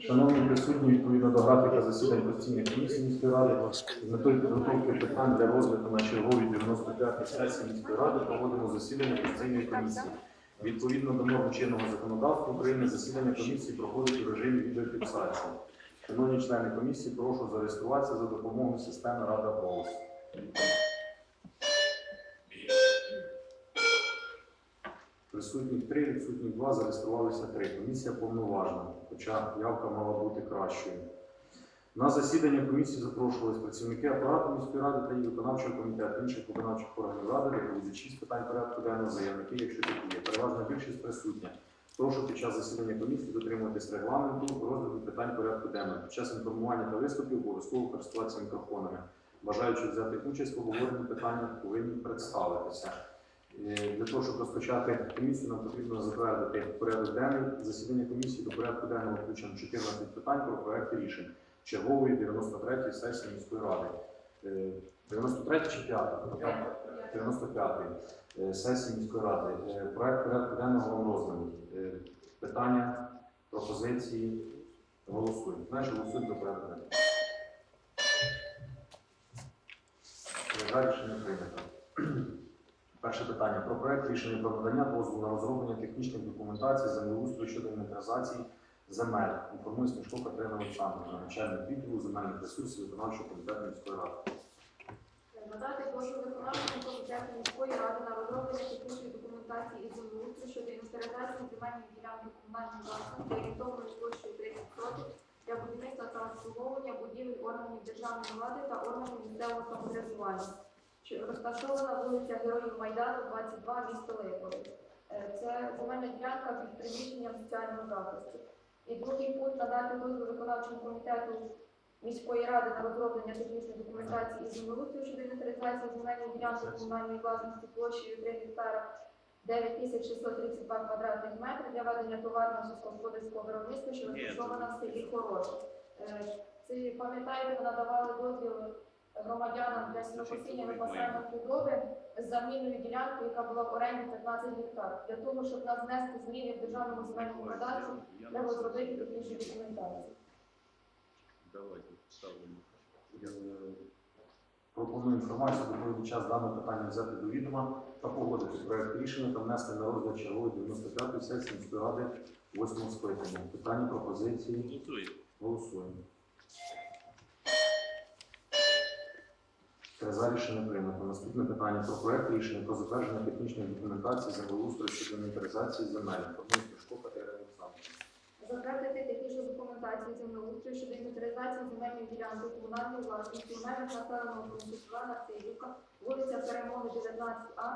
Шановні присутні, відповідно до графіка засідань постійної комісії міської ради, з метою підготовки питань для розгляду на черговій 95-й сесії міської ради проводимо засідання постійної комісії. Відповідно до норм чинного законодавства України, засідання комісії проходить у режимі відеофіксації. Шановні члени комісії, прошу зареєструватися за допомогою системи Рада голос. Присутніх три, відсутніх два, зареєструвалися три. Комісія повноважна, хоча явка мала бути кращою. На засідання комісії запрошувались працівники апарату міської ради та її виконавчого комітету, інших виконавчих органів ради, доповідачі з питань порядку денного, заявники, якщо такі є. Переважна більшість присутня. Прошу під час засідання комісії дотримуватись регламенту розгляду питань порядку денного. Під час інформування та виступів обов'язково користуватися мікрофонами. Бажаючи взяти участь в обговоренні питання, повинні представитися. Е, Для того, щоб розпочати комісію, нам потрібно затвердити порядок денний. Засідання комісії до порядку денного включено 14 питань про проекти рішень чергової 93-ї сесії міської ради. Е, 93 чи 5? 95-ї е, сесії міської ради. Е, Проект порядку денного вам розданий. Е, Питання, пропозиції. Голосуємо. Знаєш, голосуємо за порядок денний. Е, рішення прийнято. Перше питання про проект рішення про надання дозволу на розроблення технічних документацій землеустрою щодо інвентаризації земель. Інформує Смішко Катерина Олександрівна, начальник відділу земельних ресурсів виконавчого комітету міської ради. Надати дозвіл виконавчому комітету міської ради на розроблення технічної документації із землеустрою щодо інвентаризації земельної ділянки комунальної власності орієнтовною площею 30 соток для будівництва та обслуговування будівель органів державної влади та органів місцевого самоврядування, що розташована вулиця Героїв Майдану, 22, місто Липове. Е, Це земельна ділянка під приміщенням соціального захисту. І другий пункт надати дозвіл виконавчому комітету міської ради на розроблення технічної документації із землеустрою щодо інвентаризації земельної ділянки комунальної власності площею 3 гектара 9632 квадратних метрів для ведення товарного сільськогосподарського виробництва, що розташована в селі Хороше. Е, Це пам'ятаєте, надавали дозвіл громадянам для сінокосіння випасання худоби з замінною ділянкою, яка була в оренді 15 гектар. Для того, щоб нас внести зміни в державному земельному кадастрі, треба зробити технічну документацію. Давайте ставимо. Е, Пропоную інформацію доповідача з даного питання взяти до відома та погодити проект рішення та внести на розгляд чергової 95-ї сесії міської ради 8 скликання. Питання пропозиції. Голосуємо. Голосуємо. Три за рішення прийнято. Наступне питання про проект рішення про затвердження технічної документації землеустрою щодо інвентаризації земель. Інформує Пешко Катерина Олександрівна. Затвердити технічну документацію землеустрою щодо інвентаризації земельної ділянки комунальної власності у межах населеного пункту села Нарцизівка, вулиця Перемоги 19А,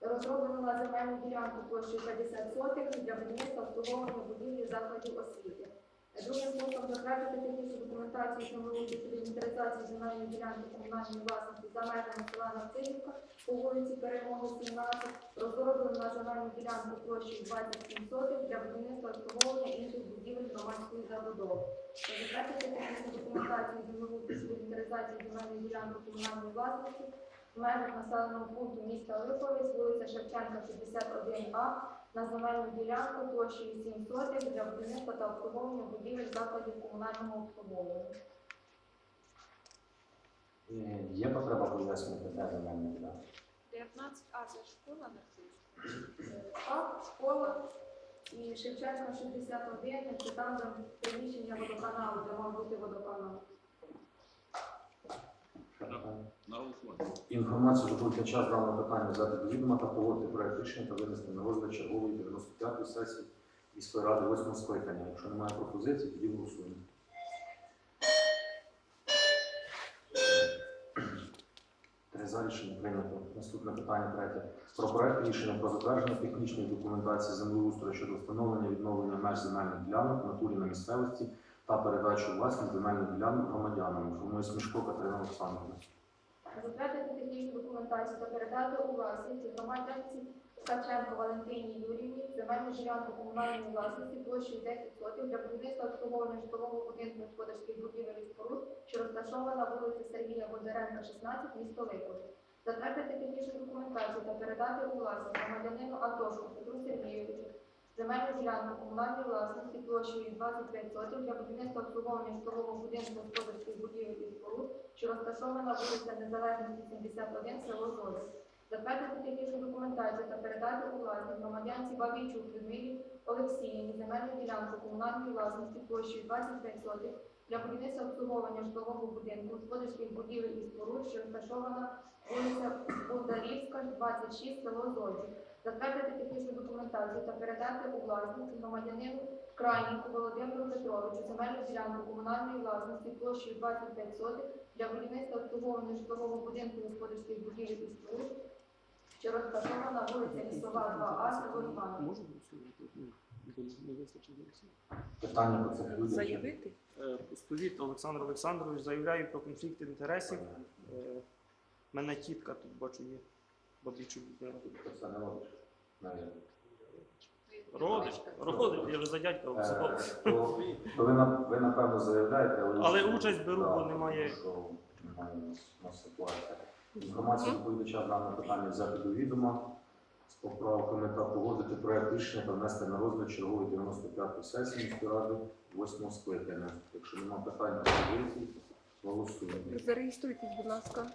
розроблено на земельну ділянку площею 50 сотих для будівництва обслуговування будівлі закладів освіти. Другим пунктом затвердити технічну документацію щодо інвентаризації земельної ділянки комунальної власності за межами села Нарцизівка по вулиці Перемоги 17, розроблено на земельну ділянку площею 27 сотих для будівництва обслуговування інших будівель громадської забудови. Затвердити технічну документацію землеустрою інвентаризації земельної ділянки комунальної власності в межах населеного пункту міста Липовець, вулиця Шевченка, 61А, на земельну ділянку площею 7 сотих для будівництва та обслуговування будівель закладів комунального обслуговування. Е, Є потреба пояснити де земельні ділянки? 19А це школа на А, школа і Шевченка 61, це там, де приміщення водоканалу, де мав бути водоканал. Ще питання? На голосування. Інформацію доповідача з даного питання взяти до відома та погодити проект рішення та винести на розгляд чергової 95-ї сесії міської ради 8 скликання. Якщо немає пропозицій, тоді голосуємо. Три за рішення прийнято. Наступне питання третє. Про проект рішення про затвердження технічної документації землеустрою щодо встановлення відновлення меж земельних ділянок в натурі на місцевості та передачу у власність земельних ділянок громадянам. Інформує Смішко Катерина Олександрівна. Затвердити технічну документацію та передати у власність громадянці Ткаченко Валентині Юрівні земельну ділянку комунальної власності площею 10 сотів для будівництва обслуговування житлового будинку господарських будівель і споруд, що розташована на вулиці Сергія Бондаренка, 16, місто Липове. Затвердити технічну документацію та передати у власність громадянину Атошку Петру Сергійовичу Земельну ділянку комунальної власності площею 25 сотих для будівництва обслуговування житлового будинку господарських будівель і споруд, що розташована вулиця Незалежності 71, село Зори. Затвердити технічну документацію та передати у власність громадянці Бабійчук Людмилі Олексіївні земельну ділянку комунальної власності площею 25 сотих для будівництва обслуговування житлового будинку, господарських будівель і споруд, що розташована вулиця Бондарівська, 26, село Зоджі. Затвердити технічну документацію та передати у власність громадянину Крайніку Володимиру Петровичу земельну ділянку комунальної власності площею 25 сотих для будівництва обслуговування житлового будинку господарських будівель і споруд, що розташована вулиця Лісова, 2А, село? Питання людях. є? Заявити? Е, Пустовіт Олександр Олександрович заявляю про конфлікт інтересів. Е, Мене тітка тут бачу є. Бабічу Людмила. Це не родич. навіть. Родич, родич, я вже за дядька Е, то- То ви, на- ви напевно заявляєте, але, Але участь беру, бо немає. що немає у нас- у нас ситуація. Інформацію доповідача дане питання взяти до відома з поправками та погодити проект рішення та внести на розгляд чергової 95-ї сесії міської ради 8 скликання. Якщо немає питань та пропозицій, голосуємо. Зареєструйтесь, будь ласка.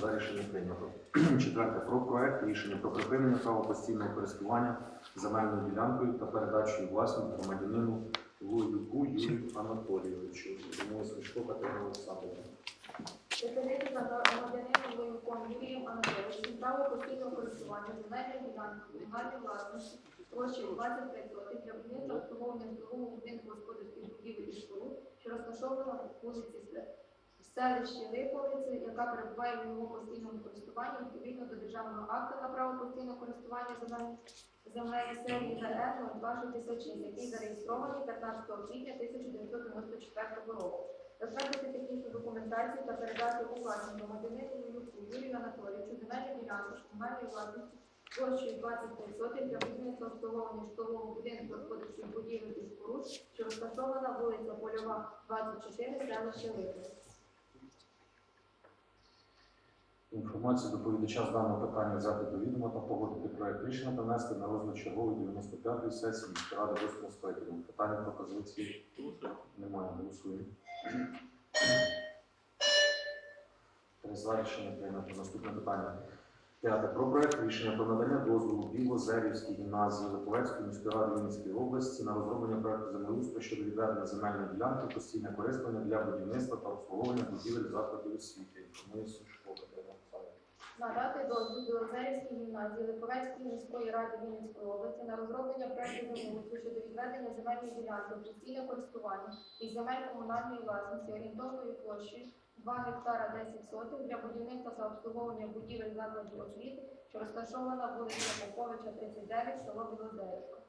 За рішення прийнято. Четверте. Про проект рішення про припинення права постійного користування земельною ділянкою та передачу власність громадянину Луюку Юрію Анатолійовичу. Тому Смішко Катерина Олександрівна. Припинити за громадянином Воюком Юрієм Анатолійовичем право постійного користування земельної ділянки комунальної власності площею 25 сотих для будівництва обслуговування житлового будинку господарських будівель і споруд, що розташована в вулиці селищі Липовиці, яка перебуває в його постійному користуванні відповідно до державного акту на право постійного користування земель земель серії ДН 0266, який зареєстрований 15 квітня 1994 року. Затвердити технічну документацію та передати у власність громадянину Юрію Анатолійовичу земельну ділянку комунальної власності площею 25 сотень для будівництва обслуговування житлового будинку господарських будівель і споруд, що розташована вулиця Польова, 24, селище Липи. Інформацію доповідача з даного питання взяти до відома та погодити проект рішення та внести на розгляд чергової 95-ї сесії міської ради 8 скликання. Питання пропозиції немає. Голосуємо. За рішення прийнято. Наступне питання. П'яте. Про проект рішення про надання дозволу Білозерівській гімназії Липовецької міської ради Вінницької області на розроблення проекту землеустрою щодо відведення земельної ділянки постійне користування для будівництва та обслуговування будівель закладів освіти. Інформує. Надати дозвіл Білозерівській гімназії Липовецької міської ради Вінницької області на розроблення проекту землеустрою щодо відведення земельної ділянки постійне користування із земель комунальної власності орієнтовною площею 2 гектара 10 сотень для будівництва та обслуговування будівель закладів освіти, що розташована вулиця Поповича, 39, село Білозерівка.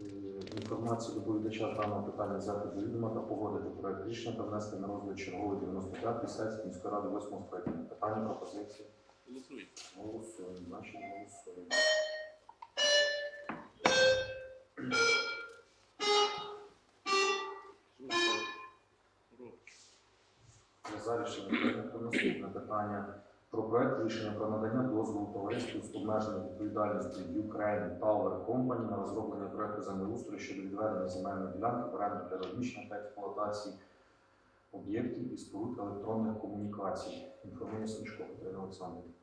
Е, Інформацію доповідача з даного питання взяти до відома та погодити проект рішення та внести на розгляд чергової 95-ї сесії міської ради 8 скликання. Питання пропозиції. Голосуємо. Голосуємо, значить голосуємо. За рішення прийнято наступне питання про проект рішення про надання дозволу товариству з обмеженою відповідальністю Ukraine Tower Company на розроблення проекту землеустрою щодо відведення земельної ділянки в оренду розміщення та експлуатації об'єктів і споруд електронних комунікацій. Інформує Смішко Катерина Олександрівна.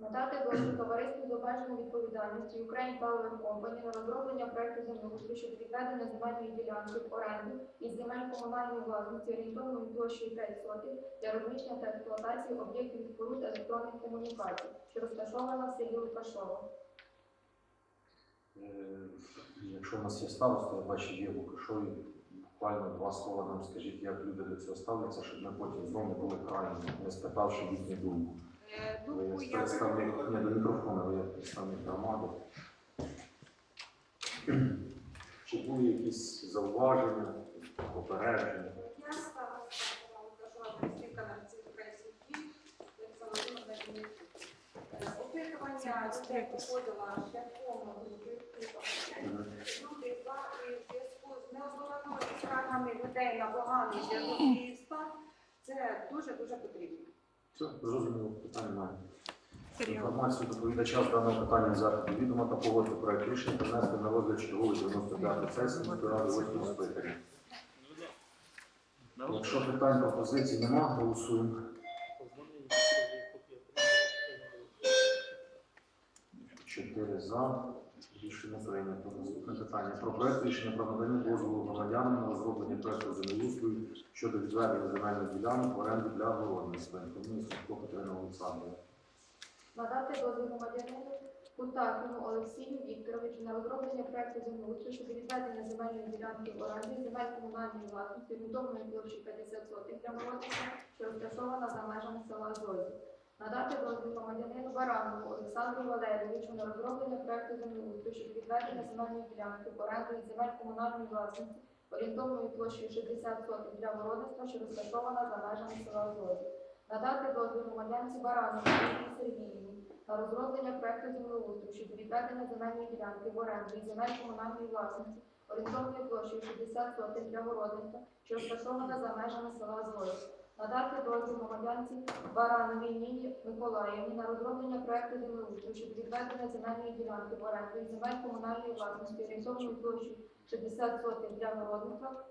Надати дозвіл товариству з обмеженою відповідальністю Ukraine Power Company на розроблення проекту землеустрою щодо відведення земельної ділянки в оренду із земель комунальної власності орієнтовною площею 5 сотих для розміщення та експлуатації об'єктів і споруд електронних комунікацій, що розташована в селі Лукашово. Е, Якщо в нас є староста, я бачу, є Лукашові, буквально два слова нам скажіть, як люди до цього ставляться, щоб ми потім знову були крайні, не спитавши їхню думку. Думку є я представник, ні, до мікрофона, ви є представник громади. Чи були якісь зауваження, попередження? Я стала кажу, представника на цих працівників, Олександр Володимирович. Опитування людей проходила шляхом. Люди два і в зв'язку з неодноразовими скаргами людей на поганий зв'язок міста. Це дуже-дуже потрібно. Все, зрозуміло, питань немає. Інформацію доповідача з даного питання взяти до відома та погодити проект рішення та внести на розгляд чергової 95 сесії міської ради 8 скликання. Якщо питань пропозицій нема, голосуємо. Чотири за. Рішення прийнято. Наступне питання. Про проект рішення про надання дозволу громадянам на розроблення проекту землеустрою щодо відведення земельних ділянок в оренду для городництва. Інформує Сумко Катерина Олександрівна. Надати дозвіл громадянину Кутакіну Олексію Вікторовичу на розроблення проекту землеустрою щодо відведення земельної ділянки в оренді земель комунальної власності орієнтовної площі 50 сотих для городництва, що розташована за межами села Зозі. Надати громадянину Баранову Олександру Валерійовичу на розроблення проекту землеустрою щодо відведення земельної ділянки від земель комунальної власності орієнтовною площею 60 сотих для городництва, що розташована за межами села Зозі. Надати дозвіл громадянці Баранову Ірині Сергіївні на розроблення проекту землеустрою щодо відведення земельної ділянки в оренду від земель комунальної власності орієнтовною площею 60 сотих для городництва, що розташована за межами села Зої. Надати дозвіл громадянці Барановій Ніні Миколаївні на розроблення проекту землеустрою щодо відведення земельної ділянки в оренду земель комунальної власності орієнтовною площею 60 сотих для городництва,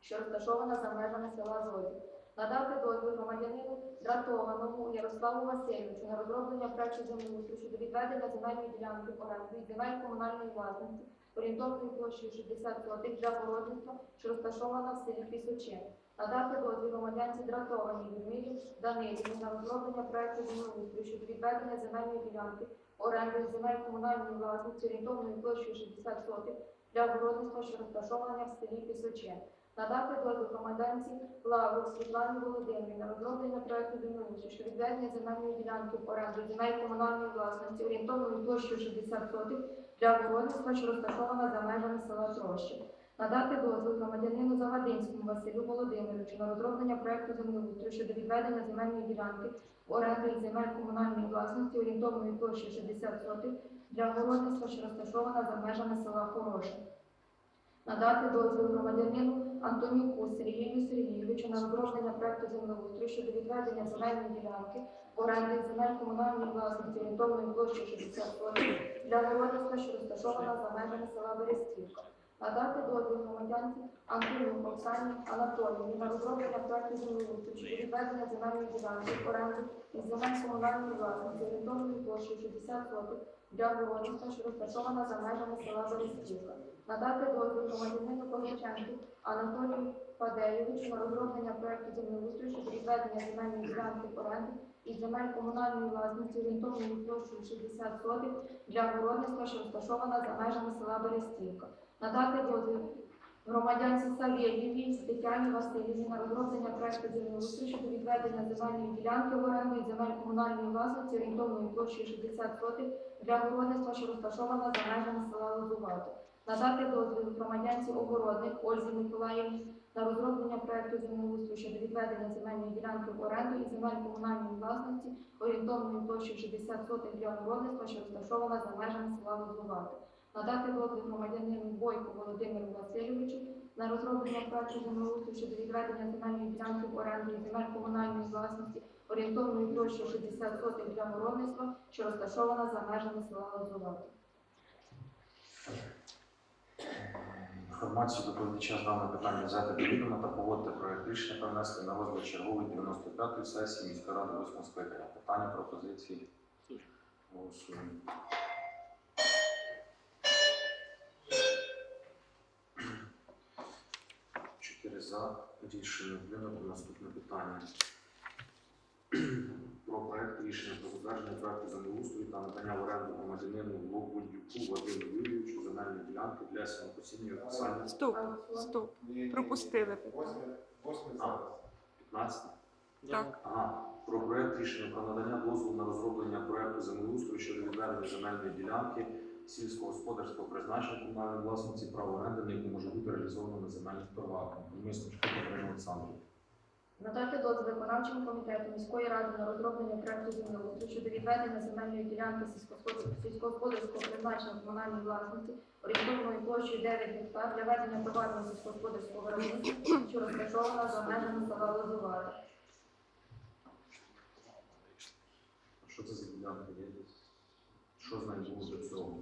що розташована за межами села Зої. Надати дозвіл громадянину Дратованому Ярославу Васильовичу на розроблення проекту землеустрою щодо відведення земельної ділянки в оренду земель комунальної власності орієнтовною площею 60 сотих для городництва, що розташована в селі Пісочин. Надати дозвіл громадянці Дратованій Людмилі Данилівні на розроблення проекту землеустрою щодо відведення земельної ділянки в оренду земель комунальної власності орієнтовною площею 60 сотих для городництва, що розташована в селі Пісочин. Надати дозвіл громадянці Лаврук Світлані Володимирівні на розроблення проекту землеустрою щодо відведення земельної ділянки в оренду земель комунальної власності орієнтовною площею 60 сотих для городництва, що розташована за межами села Трощі. Надати дозвіл громадянину Загадинському Василю Володимировичу на розроблення проекту землеустрою щодо відведення земельної ділянки в оренду земель комунальної власності орієнтовною площею 60 сотих для городництва, що розташована за межами села Хороше. Надати дозвіл громадянину Антонюку Сергію Сергійовичу на розроблення проекту землеустрою щодо відведення земельної ділянки в оренду земель комунальної власності орієнтовною площею 60 сотих для городництва, що розташована за межами села Берестівка. Надати дозвіл громадянці Антонюк Оксані Анатоліївні на розроблення проекту землеустрою щодо відведення земельної ділянки в оренду від земель комунальної власності орієнтовною площею 60 сотих для городництва, що розташована за межами села Берестівка. Надати дозвіл громадянину Павличенку Анатолію Фадеєвичу на розроблення проекту землеустрою щодо відведення земельної ділянки в оренду із земель комунальної власності орієнтовною площею 60 сотих для городництва, що розташована за межами села Берестівка. Надати дозвіл громадянці Савєлєвій Тетяні Васильівні на розроблення проекту землеустрою щодо відведення земельної ділянки в оренду із земель комунальної власності орієнтовною площею 60 сотих для городництва, що розташована за межами села Лозувато. Надати дозвіл громадянці Огородник Ользі Миколаївні на розроблення проекту землеустрою щодо відведення земельної ділянки в оренду і земель комунальної власності орієнтовною площею 60 сотих для городництва, що розташована за межами села Лозувато. Надати дозвіл громадянину Бойку Володимиру Васильовичу на розроблення проекту землеустрою щодо відведення земельної ділянки в оренду і земель комунальної власності орієнтовною площею 60 сотих для городництва, що розташована за межами села Лозувато. Інформацію доповідача з даного питання взяти до відома та погодити проект рішення та на розгляд чергової 95-ї сесії міської ради 8 скликання. Питання, пропозиції. Голосуємо. Чотири за. Рішення прийнято. Наступне питання. Про проект рішення про затвердження проекту землеустрою та надання в оренду громадянину Лободюку Вадиму Юрійовичу земельної ділянки для сінокосіння і описання. Стоп, стоп. Пропустили. А, 15. Так. Ага. Про проект рішення про надання дозволу на розроблення проекту землеустрою щодо відведення земельної ділянки сільськогосподарського призначення комунальної власниці право оренди, на яку може бути реалізовано на земельних правах. Мисочка Катерина Олександрівна. Надати дозвіл виконавчому комітету міської ради на розроблення проекту землеустрою щодо відведення земельної ділянки сільськогосподарського- призначення комунальної власності орієнтовною площею 9 гектар для ведення товарного сільськогосподарського виробництва, що розташована за межами села Лозувара. Що це за ділянка? Що з нею було до цього?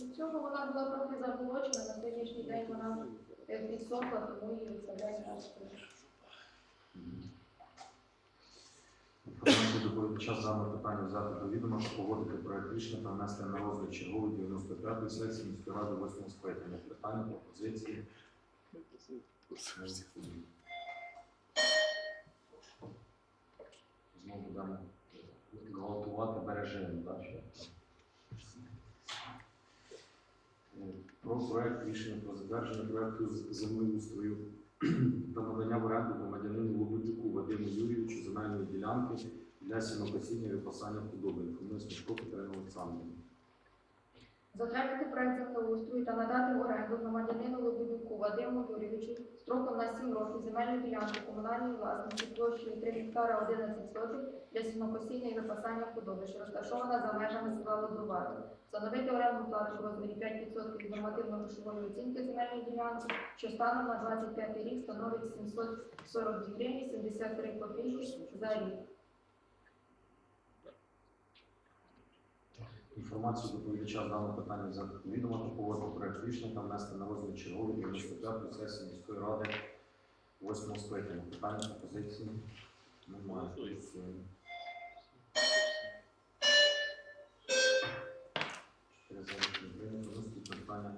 До цього вона була трохи заболочена, на сьогоднішній день вона е, підсохла, тому її виставляють. Інформацію доповідача з питання взяти до та погодити проект рішення та внести на розгляд чергової 95-ї сесії міської ради 8 скликання. Питання пропозиції. Знову будемо гвалтувати бережину, так? ще? Е, Про проект рішення про затвердження проекту землеустрою та надання в оренду громадянину Лободюку Вадиму Юрійовичу земельної ділянки для сінокосіння і опасання худоби. Смішко Катерина Олександрівна. Затвердити проект землеустрою та надати в оренду громадянину Лободюку Вадиму Юрійовичу строком на 7 років земельну ділянку комунальної власності площею 3 гектара 11 сотих для сінокосіння і випасання худоби, що розташована за межами села Лозувато. Встановити оренду плату в розмірі 5% від нормативно-грошової оцінки земельної ділянки, що станом на 25 рік становить 742 гривні 73 копійки за рік. Інформацію доповідача з даного питання до відома та проект рішення та внести на розгляд чергової 95-ї сесії міської ради 8 скликання. Питання пропозиції немає. За питання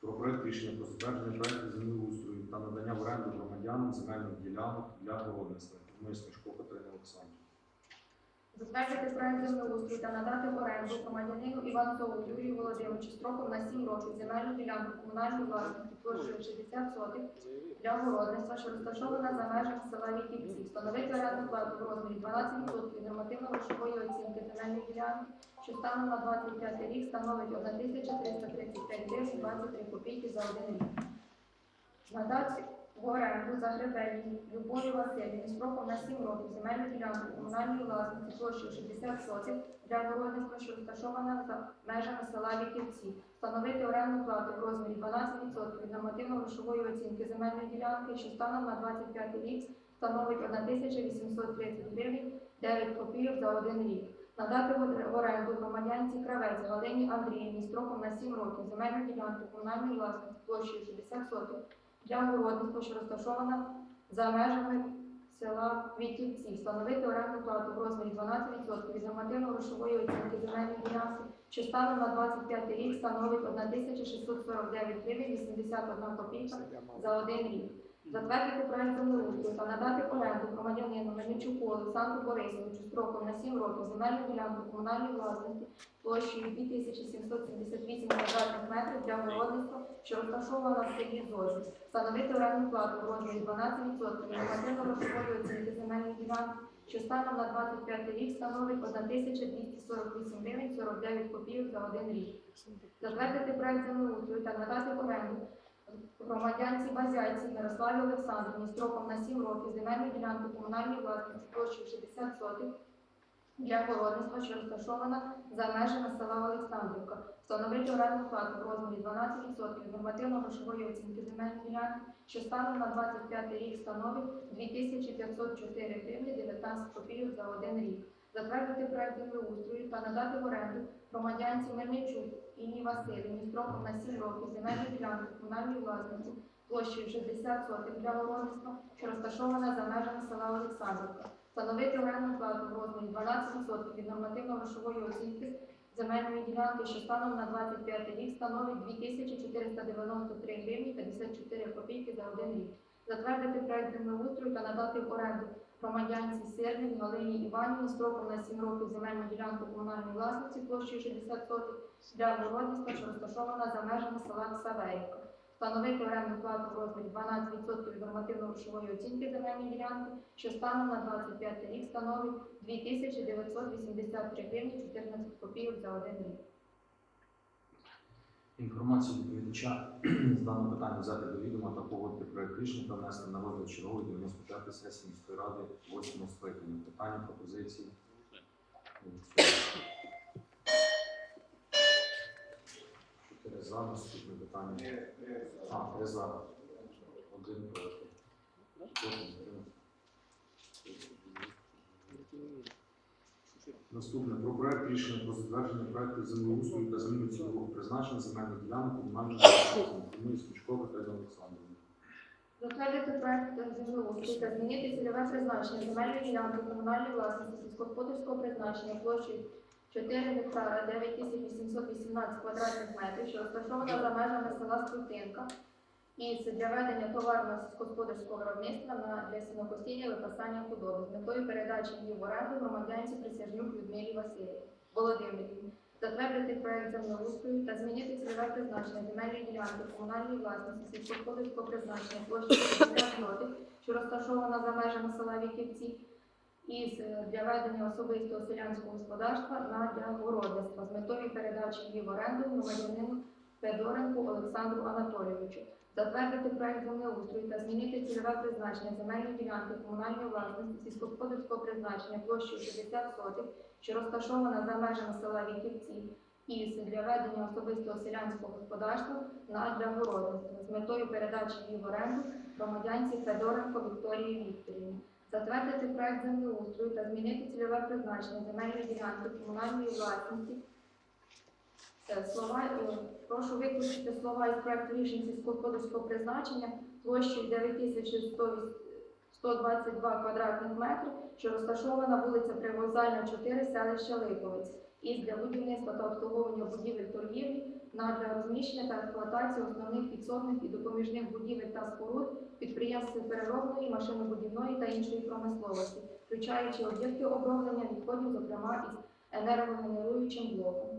про проект рішення про затвердження проекту землеустрою та надання в оренду громадянам земельних ділянок для городництва. Смішко Катерина Олександрівна. Затвердити проект землеустрою та надати в оренду громадянину Іванцову Юрію Володимировичу строком на 7 років земельну ділянку комунальної власності площею 60 сотих для городництва, що розташована за межами села Вітівці. Встановити оренду плату в розмірі 12% нормативно-грошової оцінки земельної ділянки, що станом на 25 рік становить 1335 гривень 23 копійки за один рік. Надати в оренду за гребені Любові Васильівні строком на 7 років земельну ділянку комунальної власності площею 60 сотих для городництва, що розташована за межами села Віківці. Встановити орендну плату в розмірі 12% від нормативно-грошової оцінки земельної ділянки, що станом на 25 рік становить 1830 гривень 9 копійок за один рік. Надати в оренду громадянці Кравець Галині Андріївні строком на 7 років земельну ділянку комунальної власності площею 60 сотих для городництва, що розташована за межами села Вітівці. Встановити орендну плату в розмірі 12% від нормативно-грошової оцінки земельної ділянки, що станом на 25 рік становить 1649 гривень 81 копійка за один рік. Затвердити проект землеустрою та надати оренду громадянину Мельничуку Олександру Борисовичу строком на 7 років земельну ділянку комунальної власності площею 2778 квадратних метрів для городництва, що розташована в селі Зозі. Встановити орендну плату в розмірі 12% від нормативно-грошової оцінки земельної ділянки, що станом на 25 рік становить 1248 гривень 49 копійок за один рік. Затвердити проект землеустрою та надати оренду громадянці Базяйці Мирославі Олександрівні строком на 7 років земельну ділянку комунальної власності площею 60 сотих для городництва, що розташована за межами села Олександрівка. Встановити орендну плату в розмірі 12% від нормативно-грошової оцінки земельної ділянки, що станом на 25 рік становить 2504 гривні 19 копійок за один рік. Затвердити проект землеустрою та надати в оренду громадянці Мельничук Інні Васильівні строком на 7 років земельну ділянку комунальної власності площею 60 сотих для городництва, що розташована за межами села Олександрівка. Встановити орендну плату в розмірі 12% від нормативно-грошової оцінки земельної ділянки, що станом на 25 рік становить 2493 гривні 54 копійки за один рік. Затвердити проект землеустрою та надати в оренду громадянці Сервін Галині Іванівні строком на 7 років земельну ділянку комунальної власності площею 60 сотих для городництва, що розташована за межами села Савеївка. Встановити орендну плату в розмірі 12% від нормативно-грошової оцінки земельної ділянки, що станом на 25 рік становить 2983 гривні 14 копійок за один рік. Інформацію доповідача з даного питання взяти до відома та погодити проект рішення та внести на розгляд чергової 95 сесії міської ради 8 скликання. Питання, пропозиції. Чотири за, наступне питання. А, три за. Один проти. Проти, Наступне про проект рішення про затвердження проекту землеустрою та зміну цільового призначення земельних ділянок комунальної власності. Інформує Смішко Катерина Олександрівна. Затвердити проект землеустрою та змінити цільове призначення земельної ділянки комунальної власності сільськогосподарського призначення площею 4 гектара 9818 квадратних метрів, що розташована за межами села Скрутинка, і це для ведення товарного сільськогосподарського виробництва на для сінокосіння випасання худоби з метою передачі її в оренду громадянці Присяжнюк Людмилі Василі Володимирівні. Затвердити проект землеустрою та змінити цільове призначення земельної ділянки комунальної власності сільськогосподарського призначення площі 50 сотих, що розташована за межами села Віківці, із е, для ведення особистого селянського господарства на для городництва з метою передачі її в оренду громадянину Федоренку Олександру Анатолійовичу. Затвердити проект землеустрою та змінити цільове призначення земельної ділянки комунальної власності сільськогосподарського призначення площею 60 сотих, що розташована за межами села Віківці, із для ведення особистого селянського господарства на для городництва з метою передачі її в оренду громадянці Федоренко Вікторії Вікторівні. Затвердити проект землеустрою та змінити цільове призначення земельної ділянки комунальної власності. Е, Слова, е, прошу виключити слова із проекту рішень сільськогосподарського призначення площею 9122 квадратних метрів, що розташована вулиця Привокзальна, 4, селище Липовець, із для будівництва та обслуговування будівель торгівлі на для розміщення та експлуатації основних підсобних і допоміжних будівель та споруд підприємств переробної, машинобудівної та іншої промисловості, включаючи об'єкти оброблення відходів, зокрема із енергогенеруючим блоком.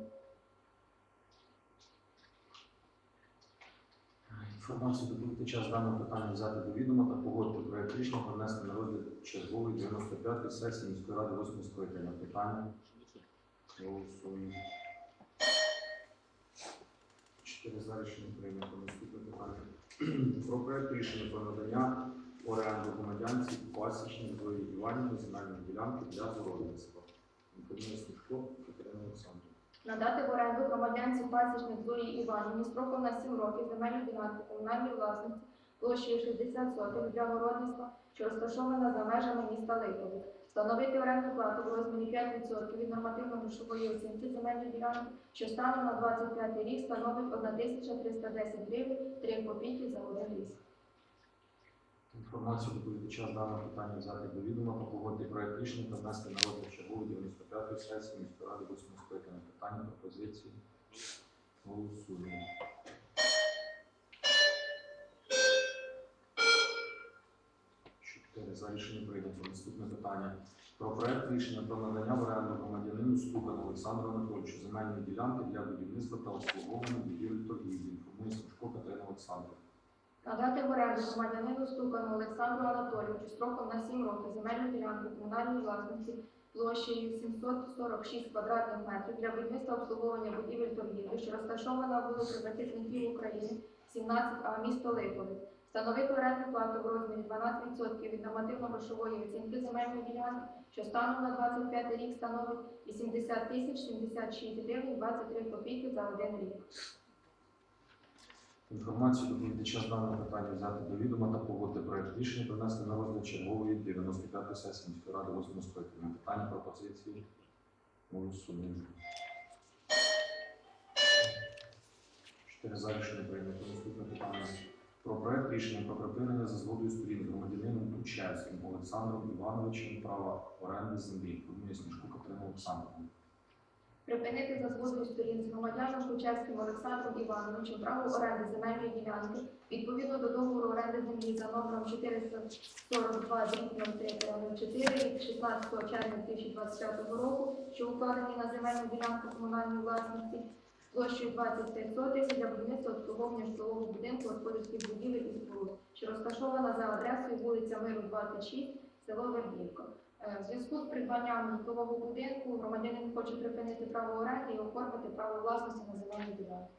Інформацію доповідача з даного питання взяти до відома та погодити проект рішення про на розгляд чергової 95-ї сесії міської ради 8 скликання. Питання голосуємо. Чотири за рішення прийнято. Наступне питання. Про проект рішення про надання оренду громадянці пасічній Зої Іванівни земельної ділянки для городництва. Інформує Катерина Олександрівна. Надати в оренду громадянці пасічник Зої Іванівні строком на 7 років земельну ділянку комунальної власності площею 60 сотих для городництва, що розташована за межами міста Липове. Встановити оренду плату в розмірі 5% від нормативно-грошової оцінки земельної ділянки, що станом на 25 рік становить 1310 гривень 3 копійки за один ліс. Інформацію доповідача з даного питання взяти до відома погодити проект рішення та внести на розгляд чергової 95-ї сесії міської ради 8 скликання. Питання пропозиції. Голосуємо. За рішення прийнято. Наступне питання. Про проект рішення про надання в оренду громадянину Стукану Олександру Анатольовичу земельної ділянки для будівництва та обслуговування будівель торгівлі. Інформує Смішко Катерина Олександрівна. Надати в оренду громадянину Стукану Олександру Анатолійовичу строком на 7 років земельну ділянку комунальної власності площею 746 квадратних метрів для будівництва обслуговування будівель торгівлі, що розташована вулиця Захисників України, 17А, місто Липовець. Встановити орендну плату в розмірі 12% від нормативно-грошової оцінки земельної ділянки, що станом на 25 рік становить 80 тисяч 76 гривень 23 копійки за один рік. Інформацію доповідача з даного питання взяти до відома та погодити проект рішення принести на розгляд чергової 95-ї сесії міської ради 8 скликання. Питання пропозиції. Голосуємо. Чотири за рішення прийнято. Наступне питання. Про проект рішення про припинення за згодою сторін громадянином Тучевським Олександром Івановичем права оренди землі. Інформує Смішку Катерина Олександрівна. Припинити за згодою сторін з громадяном Кучевським Олександром Івановичем право оренди земельної ділянки відповідно до договору оренди землі за номером 442 04 від 16 червня 2025 року, що укладені на земельну ділянку комунальної власності площею 25 сотих для будівництва обслуговування житлового будинку господарських будівель і споруд, що розташована за адресою вулиця Миру 26, село Вербівка. Е, В зв'язку з придбанням житлового будинку громадянин хоче припинити право оренди і оформити право власності на земельну ділянку.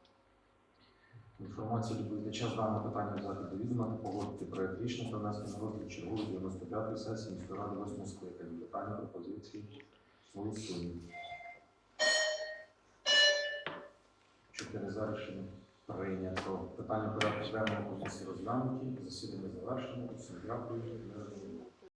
Інформацію доповідача з даного питання взяти до відома та погодити проект рішення та внести на розгляд чергової 95-ї сесії міської ради 8 скликання. Питання пропозиції. Голосуємо. Чотири за рішення прийнято. Питання порядку денного комісії розглянуті. Засідання завершено. Усім дякую.